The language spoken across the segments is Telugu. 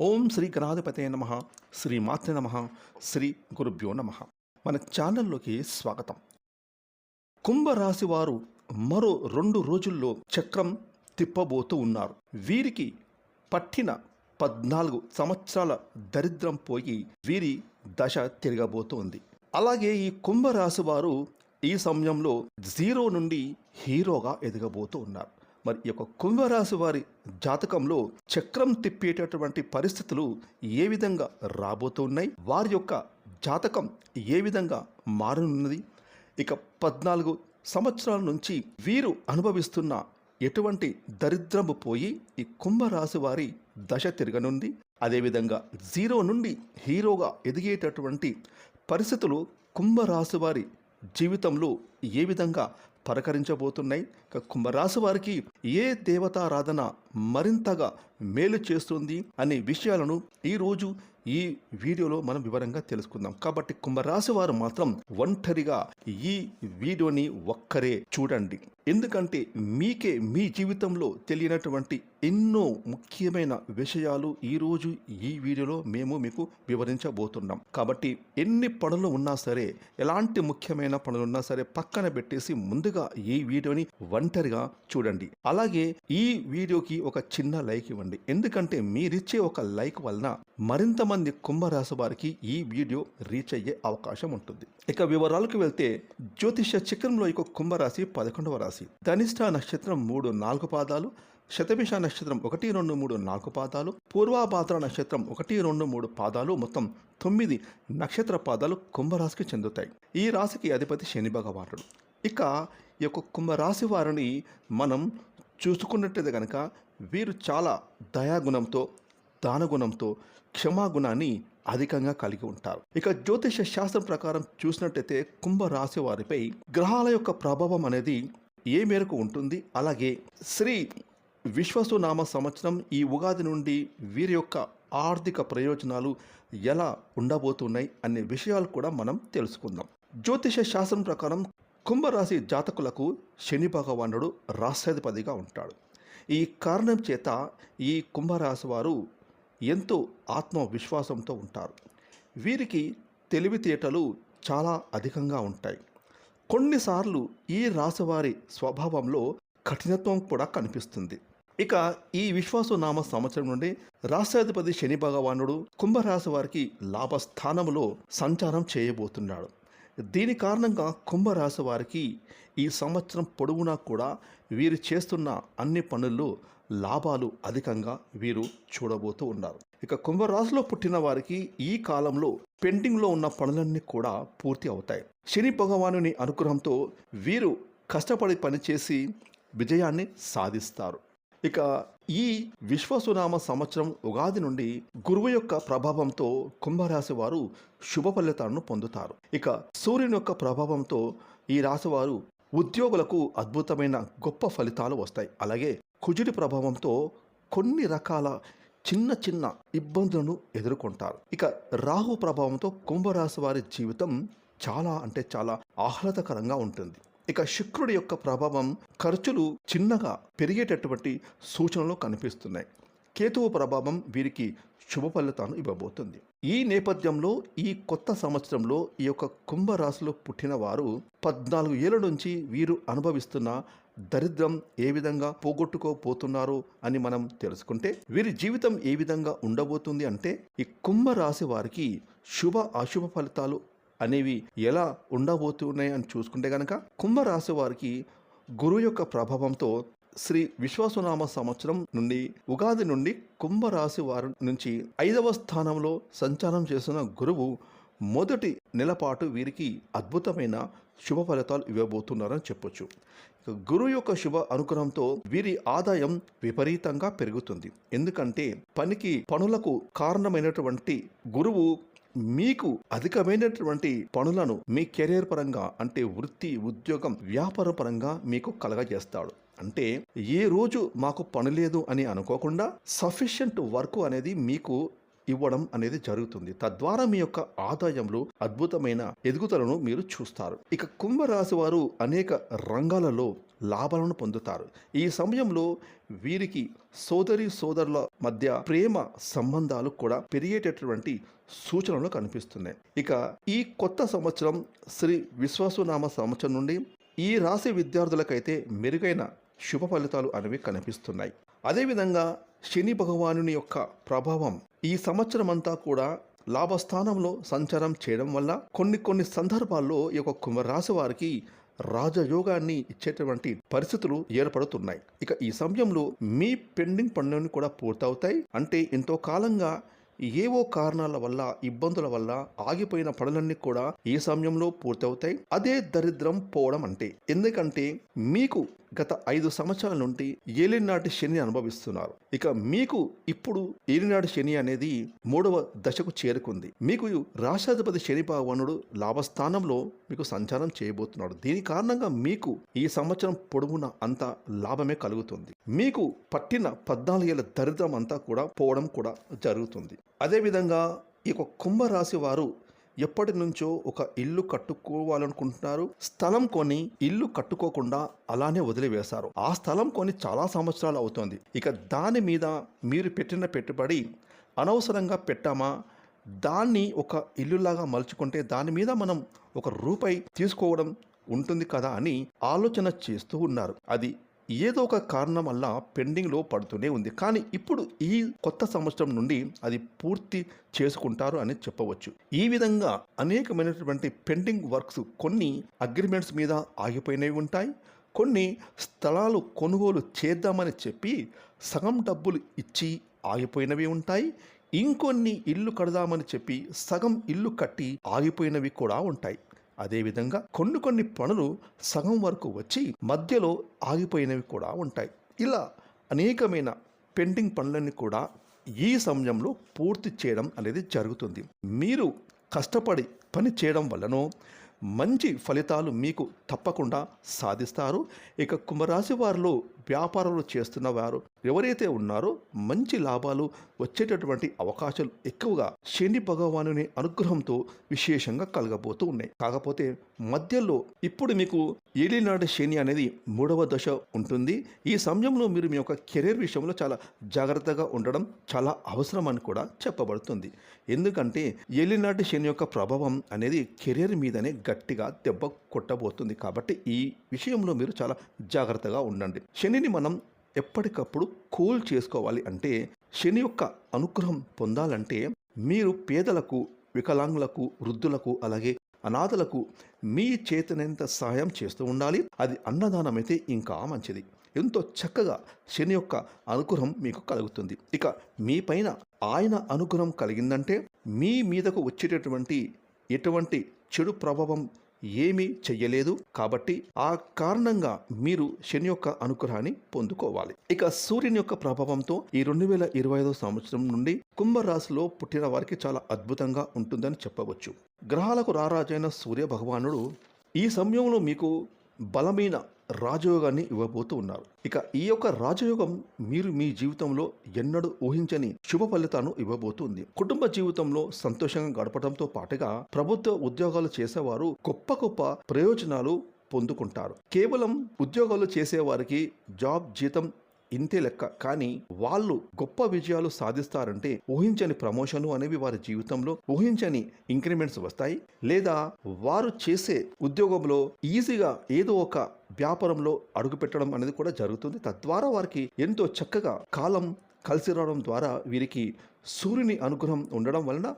ఓం శ్రీ గణాధిపతే నమ శ్రీ మాతృ నమ శ్రీ గురుభ్యో నమ. మన ఛానల్లోకి స్వాగతం. కుంభరాశి వారు మరో రెండు రోజుల్లో చక్రం తిప్పబోతూ ఉన్నారు. వీరికి పట్టిన పద్నాలుగు సంవత్సరాల దరిద్రం పోయి వీరి దశ తిరగబోతోంది. అలాగే ఈ కుంభరాశి వారు ఈ సమయంలో జీరో నుండి హీరోగా ఎదగబోతూ ఉన్నారు. మరి ఈ యొక్క కుంభరాశి వారి జాతకంలో చక్రం తిప్పేటటువంటి పరిస్థితులు ఏ విధంగా రాబోతున్నాయి వారి యొక్క జాతకం ఏ విధంగా మారనున్నది? ఇక పద్నాలుగు సంవత్సరాల నుంచి వీరు అనుభవిస్తున్న ఎటువంటి దరిద్రము పోయి ఈ కుంభరాశి వారి దశ తిరగనుంది. అదేవిధంగా జీరో నుండి హీరోగా ఎదిగేటటువంటి పరిస్థితులు కుంభరాశి వారి జీవితంలో ఏ విధంగా పరకరించబోతున్నాయి. కుంభరాశి వారికి ఏ దేవతారాధన మరింతగా మేలు చేస్తుంది అనే విషయాలను ఈరోజు ఈ వీడియోలో మనం వివరంగా తెలుసుకుందాం. కాబట్టి కుంభరాశి వారు మాత్రం ఒంటరిగా ఈ వీడియోని ఒక్కరే చూడండి. ఎందుకంటే మీకే మీ జీవితంలో తెలియనటువంటి ఎన్నో ముఖ్యమైన విషయాలు ఈరోజు ఈ వీడియోలో మేము మీకు వివరించబోతున్నాం. కాబట్టి ఎన్ని పనులు ఉన్నా సరే ఎలాంటి ముఖ్యమైన పనులు ఉన్నా సరే పక్కన పెట్టేసి ముందుగా ఈ వీడియోని ఒంటరిగా చూడండి. అలాగే ఈ వీడియోకి ఒక చిన్న లైక్ ఇవ్వండి. ఎందుకంటే మీరిచ్చే ఒక లైక్ వలన మరింత మంది కుంభరాశి వారికి ఈ వీడియో రీచ్ అయ్యే అవకాశం ఉంటుంది. ఇక వివరాలకు వెళ్తే జ్యోతిష చక్రంలో ఇక కుంభరాశి పదకొండవ రాశి. ధనిష్ట నక్షత్రం మూడు నాలుగు పాదాలు శతభిష నక్షత్రం ఒకటి రెండు మూడు నాలుగు పాదాలు పూర్వాభాద్ర నక్షత్రం ఒకటి రెండు మూడు పాదాలు మొత్తం తొమ్మిది నక్షత్ర పాదాలు కుంభరాశికి చెందుతాయి. ఈ రాశికి అధిపతి శని భగవానుడు. ఇక ఈ యొక్క కుంభరాశి వారిని మనం చూసుకున్నట్టయితే కనుక వీరు చాలా దయాగుణంతో దానగుణంతో క్షమాగుణాన్ని అధికంగా కలిగి ఉంటారు. ఇక జ్యోతిష శాస్త్రం ప్రకారం చూసినట్టయితే కుంభరాశి వారిపై గ్రహాల యొక్క ప్రభావం అనేది ఏ మేరకు ఉంటుంది? అలాగే శ్రీ విశ్వసునామ సంవత్సరం ఈ ఉగాది నుండి వీరి యొక్క ఆర్థిక ప్రయోజనాలు ఎలా ఉండబోతున్నాయి? అనే విషయాలు కూడా మనం తెలుసుకుందాం. జ్యోతిష శాస్త్రం ప్రకారం కుంభరాశి జాతకులకు శని భగవానుడు రాష్ట్రాధిపతిగా ఉంటాడు. ఈ కారణం చేత ఈ కుంభరాశి వారు ఎంతో ఆత్మవిశ్వాసంతో ఉంటారు. వీరికి తెలివితేటలు చాలా అధికంగా ఉంటాయి. కొన్నిసార్లు ఈ రాశివారి స్వభావంలో కఠినత్వం కూడా కనిపిస్తుంది. ఇక ఈ విశ్వాసనామ సంవత్సరం నుండి రాష్ట్రాధిపతి శని భగవానుడు కుంభరాశి వారికి లాభస్థానంలో సంచారం చేయబోతున్నాడు. దీని కారణంగా కుంభరాశి వారికి ఈ సంవత్సరం పొడవునా కూడా వీరు చేస్తున్న అన్ని పనుల్లో లాభాలు అధికంగా వీరు చూడబోతూ ఉన్నారు. ఇక కుంభరాశిలో పుట్టిన వారికి ఈ కాలంలో పెండింగ్లో ఉన్న పనులన్నీ కూడా పూర్తి అవుతాయి. శని భగవానుని అనుగ్రహంతో వీరు కష్టపడి పనిచేసి విజయాన్ని సాధిస్తారు. ఇక ఈ విశ్వసునామ సంవత్సరం ఉగాది నుండి గురువు యొక్క ప్రభావంతో కుంభరాశి వారు శుభ ఫలితాలను పొందుతారు. ఇక సూర్యుని యొక్క ప్రభావంతో ఈ రాశి వారు ఉద్యోగులకు అద్భుతమైన గొప్ప ఫలితాలు వస్తాయి. అలాగే కుజుడి ప్రభావంతో కొన్ని రకాల చిన్న చిన్న ఇబ్బందులను ఎదుర్కొంటారు. ఇక రాహు ప్రభావంతో కుంభరాశి వారి జీవితం చాలా అంటే చాలా ఆహ్లాదకరంగా ఉంటుంది. ఇక శుక్రుడి యొక్క ప్రభావం ఖర్చులు చిన్నగా పెరిగేటటువంటి సూచనలు కనిపిస్తున్నాయి. కేతువు ప్రభావం వీరికి శుభ ఫలితాలను ఇవ్వబోతుంది. ఈ నేపథ్యంలో ఈ కొత్త సంవత్సరంలో ఈ యొక్క కుంభరాశిలో పుట్టిన వారు పద్నాలుగు ఏళ్ళ నుంచి వీరు అనుభవిస్తున్న దరిద్రం ఏ విధంగా పోగొట్టుకోపోతున్నారు అని మనం తెలుసుకుంటే వీరి జీవితం ఏ విధంగా ఉండబోతుంది అంటే ఈ కుంభరాశి వారికి శుభ అశుభ ఫలితాలు అనేవి ఎలా ఉండబోతున్నాయి అని చూసుకుంటే కనుక కుంభరాశి వారికి గురువు యొక్క ప్రభావంతో శ్రీ విశ్వాసనామ సంవత్సరం నుండి ఉగాది నుండి కుంభరాశి వారి నుంచి ఐదవ స్థానంలో సంచారం చేస్తున్న గురువు మొదటి నెలపాటు వీరికి అద్భుతమైన శుభ ఫలితాలు ఇవ్వబోతున్నారని చెప్పొచ్చు. గురువు యొక్క శుభ అనుగ్రహంతో వీరి ఆదాయం విపరీతంగా పెరుగుతుంది. ఎందుకంటే పనికి పనులకు కారణమైనటువంటి గురువు మీకు అధికమైనటువంటి పనులను మీ కెరీర్ పరంగా అంటే వృత్తి ఉద్యోగం వ్యాపార పరంగా మీకు కలగజేస్తాడు. అంటే ఏ రోజు మాకు పని లేదు అని అనుకోకుండా సఫిషియంట్ వర్క్ అనేది మీకు ఇవ్వడం అనేది జరుగుతుంది. తద్వారా మీ యొక్క ఆదాయంలో అద్భుతమైన ఎదుగుదలను మీరు చూస్తారు. ఇక కుంభరాశి వారు అనేక రంగాలలో లాభాలను పొందుతారు. ఈ సమయంలో వీరికి సోదరి సోదరుల మధ్య ప్రేమ సంబంధాలు కూడా పెరిగేటటువంటి సూచనలు కనిపిస్తున్నాయి. ఇక ఈ కొత్త సంవత్సరం శ్రీ విశ్వాసనామ సంవత్సరం నుండి ఈ రాశి విద్యార్థులకైతే మెరుగైన శుభ ఫలితాలు అనేవి కనిపిస్తున్నాయి. అదేవిధంగా శని భగవానుని యొక్క ప్రభావం ఈ సంవత్సరం అంతా కూడా లాభస్థానంలో సంచారం చేయడం వల్ల కొన్ని కొన్ని సందర్భాల్లో ఈ యొక్క కుంభరాశి వారికి రాజయోగాన్ని ఇచ్చేటువంటి పరిస్థితులు ఏర్పడుతున్నాయి. ఇక ఈ సమయంలో మీ పెండింగ్ పనులన్నీ కూడా పూర్తవుతాయి. అంటే ఎంతో కాలంగా ఏవో కారణాల వల్ల ఇబ్బందుల వల్ల ఆగిపోయిన పనులన్నీ కూడా ఈ సమయంలో పూర్తవుతాయి. అదే దరిద్రం పోవడం అంటే. ఎందుకంటే మీకు గత ఐదు సంవత్సరాల నుండి ఏలినాటి శని అనుభవిస్తున్నారు. ఇక మీకు ఇప్పుడు ఏలినాటి శని అనేది మూడవ దశకు చేరుకుంది. మీకు రాష్ట్రాధిపతి శని భగవానుడు లాభస్థానంలో మీకు సంచారం చేయబోతున్నాడు. దీని కారణంగా మీకు ఈ సంవత్సరం పొడవునా అంత లాభమే కలుగుతుంది. మీకు పట్టిన పద్నాలుగేళ్ళ దరిద్రం అంతా కూడా పోవడం కూడా జరుగుతుంది. అదేవిధంగా ఈ యొక్క కుంభరాశి వారు ఎప్పటి నుంచో ఒక ఇల్లు కట్టుకోవాలనుకుంటున్నారు. స్థలం కొని ఇల్లు కట్టుకోకుండా అలానే వదిలివేశారు. ఆ స్థలం కొని చాలా సంవత్సరాలు అవుతుంది. ఇక దాని మీద మీరు పెట్టిన పెట్టుబడి అనవసరంగా పెట్టామా? దాన్ని ఒక ఇల్లులాగా మలుచుకుంటే దాని మీద మనం ఒక రూపాయి తీసుకోవడం ఉంటుంది కదా అని ఆలోచన చేస్తూ ఉన్నారు. అది ఏదో ఒక కారణం వల్ల పెండింగ్లో పడుతూనే ఉంది. కానీ ఇప్పుడు ఈ కొత్త సంవత్సరం నుండి అది పూర్తి చేసుకుంటారు అని చెప్పవచ్చు. ఈ విధంగా అనేకమైనటువంటి పెండింగ్ వర్క్స్ కొన్ని అగ్రిమెంట్స్ మీద ఆగిపోయినవి ఉంటాయి. కొన్ని స్థలాలు కొనుగోలు చేద్దామని చెప్పి సగం డబ్బులు ఇచ్చి ఆగిపోయినవి ఉంటాయి. ఇంకొన్ని ఇల్లు కడదామని చెప్పి సగం ఇల్లు కట్టి ఆగిపోయినవి కూడా ఉంటాయి. అదేవిధంగా కొన్ని కొన్ని పనులు సగం వరకు వచ్చి మధ్యలో ఆగిపోయినవి కూడా ఉంటాయి. ఇలా అనేకమైన పెండింగ్ పనులన్నీ కూడా ఈ సమయంలో పూర్తి చేయడం అనేది జరుగుతుంది. మీరు కష్టపడి పని చేయడం వల్లనో మంచి ఫలితాలు మీకు తప్పకుండా సాధిస్తారు. ఇక కుంభరాశి వారిలో వ్యాపారాలు చేస్తున్న వారు ఎవరైతే ఉన్నారో మంచి లాభాలు వచ్చేటటువంటి అవకాశాలు ఎక్కువగా శని భగవానుని అనుగ్రహంతో విశేషంగా కలగబోతూ ఉన్నాయి. కాకపోతే మధ్యలో ఇప్పుడు మీకు ఏలినాడు శని అనేది మూడవ దశ ఉంటుంది. ఈ సమయంలో మీరు మీ యొక్క కెరీర్ విషయంలో చాలా జాగ్రత్తగా ఉండడం చాలా అవసరం అని కూడా చెప్పబడుతుంది. ఎందుకంటే ఏలినాటి శని యొక్క ప్రభావం అనేది కెరీర్ మీదనే గట్టిగా దెబ్బ కొట్టబోతుంది కాబట్టి ఈ విషయంలో మీరు చాలా జాగ్రత్తగా ఉండండి. శనిని మనం ఎప్పటికప్పుడు కూల్ చేసుకోవాలి అంటే శని యొక్క అనుగ్రహం పొందాలంటే మీరు పేదలకు వికలాంగులకు వృద్ధులకు అలాగే అనాథలకు మీ చేతనంత సహాయం చేస్తూ ఉండాలి. అది అన్నదానం అయితే ఇంకా మంచిది. ఎంతో చక్కగా శని యొక్క అనుగ్రహం మీకు కలుగుతుంది. ఇక మీ పైన ఆయన అనుగ్రహం కలిగిందంటే మీ మీదకు వచ్చేటటువంటి ఎటువంటి చెడు ప్రభావం ఏమీ చెయ్యలేదు కాబట్టి ఆ కారణంగా మీరు శని యొక్క అనుగ్రహాన్ని పొందుకోవాలి. ఇక సూర్యుని యొక్క ప్రభావంతో ఈ రెండు వేల ఇరవై ఐదో సంవత్సరం నుండి కుంభరాశిలో పుట్టిన వారికి చాలా అద్భుతంగా ఉంటుందని చెప్పవచ్చు. గ్రహాలకు రారాజైన సూర్య భగవానుడు ఈ సమయంలో మీకు బలమైన రాజయోగాన్ని ఇవ్వబోతూ ఉన్నారు. ఇక ఈ యొక్క రాజయోగం మీరు మీ జీవితంలో ఎన్నడూ ఊహించని శుభ ఫలితాలను ఇవ్వబోతుంది. కుటుంబ జీవితంలో సంతోషంగా గడపడంతో పాటుగా ప్రభుత్వ ఉద్యోగాలు చేసేవారు గొప్ప గొప్ప ప్రయోజనాలు పొందుకుంటారు. కేవలం ఉద్యోగాలు చేసేవారికి జాబ్ జీతం ఇంతే లెక్క. కానీ వాళ్ళు గొప్ప విజయాలు సాధిస్తారంటే ఊహించని ప్రమోషన్లు అనేవి వారి జీవితంలో ఊహించని ఇంక్రిమెంట్స్ వస్తాయి. లేదా వారు చేసే ఉద్యోగంలో ఈజీగా ఏదో ఒక వ్యాపారంలో అడుగుపెట్టడం అనేది కూడా జరుగుతుంది. తద్వారా వారికి ఎంతో చక్కగా కాలం కలిసి రావడం ద్వారా వీరికి సూర్యుని అనుగ్రహం ఉండడం వలన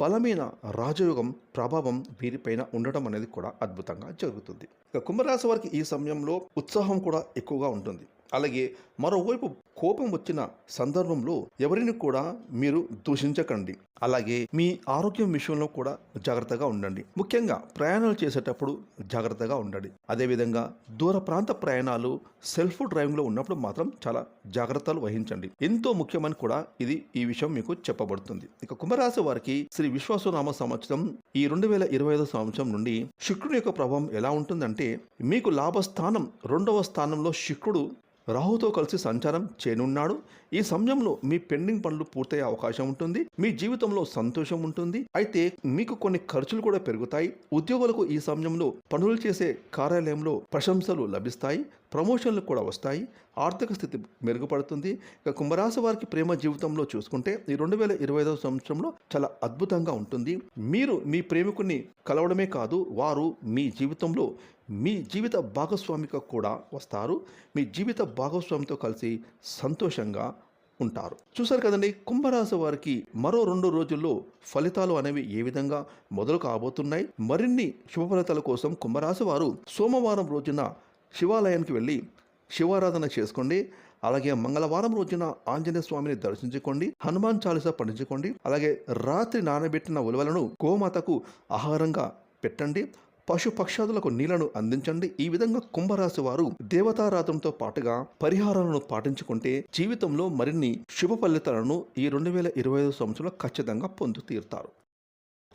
బలమైన రాజయోగం ప్రభావం వీరిపైన ఉండడం అనేది కూడా అద్భుతంగా జరుగుతుంది. ఇక కుంభరాశి వారికి ఈ సమయంలో ఉత్సాహం కూడా ఎక్కువగా ఉంటుంది. అలాగే మరోవైపు కోపం వచ్చిన సందర్భంలో ఎవరిని కూడా మీరు దూషించకండి. అలాగే మీ ఆరోగ్యం విషయంలో కూడా జాగ్రత్తగా ఉండండి. ముఖ్యంగా ప్రయాణాలు చేసేటప్పుడు జాగ్రత్తగా ఉండండి. అదేవిధంగా దూర ప్రాంత ప్రయాణాలు సెల్ఫ్ డ్రైవింగ్లో ఉన్నప్పుడు మాత్రం చాలా జాగ్రత్తలు వహించండి. ఎంతో ముఖ్యమని కూడా ఇది ఈ విషయం మీకు చెప్పబడుతుంది. ఇక కుంభరాశి వారికి శ్రీ విశ్వాసనామ సంవత్సరం ఈ రెండు వేల ఇరవై ఐదో సంవత్సరం నుండి శుక్రుని యొక్క ప్రభావం ఎలా ఉంటుందంటే మీకు లాభస్థానం రెండవ స్థానంలో శుక్రుడు రాహుతో కలిసి సంచారం చేయనున్నాడు. ఈ సమయంలో మీ పెండింగ్ పనులు పూర్తయ్యే అవకాశం ఉంటుంది. మీ జీవితంలో సంతోషం ఉంటుంది. అయితే మీకు కొన్ని ఖర్చులు కూడా పెరుగుతాయి. ఉద్యోగులకు ఈ సమయంలో పనులు చేసే కార్యాలయంలో ప్రశంసలు లభిస్తాయి. ప్రమోషన్లు కూడా వస్తాయి. ఆర్థిక స్థితి మెరుగుపడుతుంది. ఇక కుంభరాశి వారికి ప్రేమ జీవితంలో చూసుకుంటే ఈ రెండు వేల ఇరవై ఐదవ సంవత్సరంలో చాలా అద్భుతంగా ఉంటుంది. మీరు మీ ప్రేమికుని కలవడమే కాదు వారు మీ జీవితంలో మీ జీవిత భాగస్వామికి కూడా వస్తారు. మీ జీవిత భాగస్వామితో కలిసి సంతోషంగా ఉంటారు. చూసారు కదండి కుంభరాశి వారికి మరో రెండు రోజుల్లో ఫలితాలు అనేవి ఏ విధంగా మొదలు కాబోతున్నాయి? మరిన్ని శుభ ఫలితాల కోసం కుంభరాశి వారు సోమవారం రోజున శివాలయానికి వెళ్ళి శివారాధన చేసుకోండి. అలాగే మంగళవారం రోజున ఆంజనేయ స్వామిని దర్శించుకోండి హనుమాన్ చాలీసా పండించుకోండి అలాగే రాత్రి నానబెట్టిన ఉలవలను గోమాతకు ఆహారంగా పెట్టండి. పశు పక్షాదులకు నీళ్ళను అందించండి. ఈ విధంగా కుంభరాశి వారు దేవతారాధంతో పాటుగా పరిహారాలను పాటించుకుంటే జీవితంలో మరిన్ని శుభ ఫలితాలను ఈ రెండు వేల ఇరవై ఐదు సంవత్సరంలో ఖచ్చితంగా పొందు తీరుతారు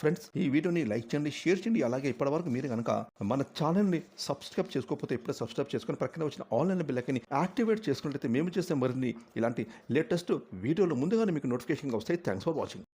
ఫ్రెండ్స్ ఈ వీడియోని లైక్ చేయండి షేర్ చేయండి. అలాగే ఇప్పటివరకు మీరు కనుక మన ఛానల్ని సబ్స్క్రైబ్ చేసుకోకపోతే ఇప్పుడే సబ్స్క్రైబ్ చేసుకుని ప్రక్కన వచ్చిన ఆన్లైన్ బిల్లకని యాక్టివేట్ చేసుకున్నట్లయితే మేము చేసే మరిన్ని ఇలాంటి లేటెస్ట్ వీడియోలు ముందుగానే మీకు నోటిఫికేషన్గా వస్తాయి. Thanks for watching.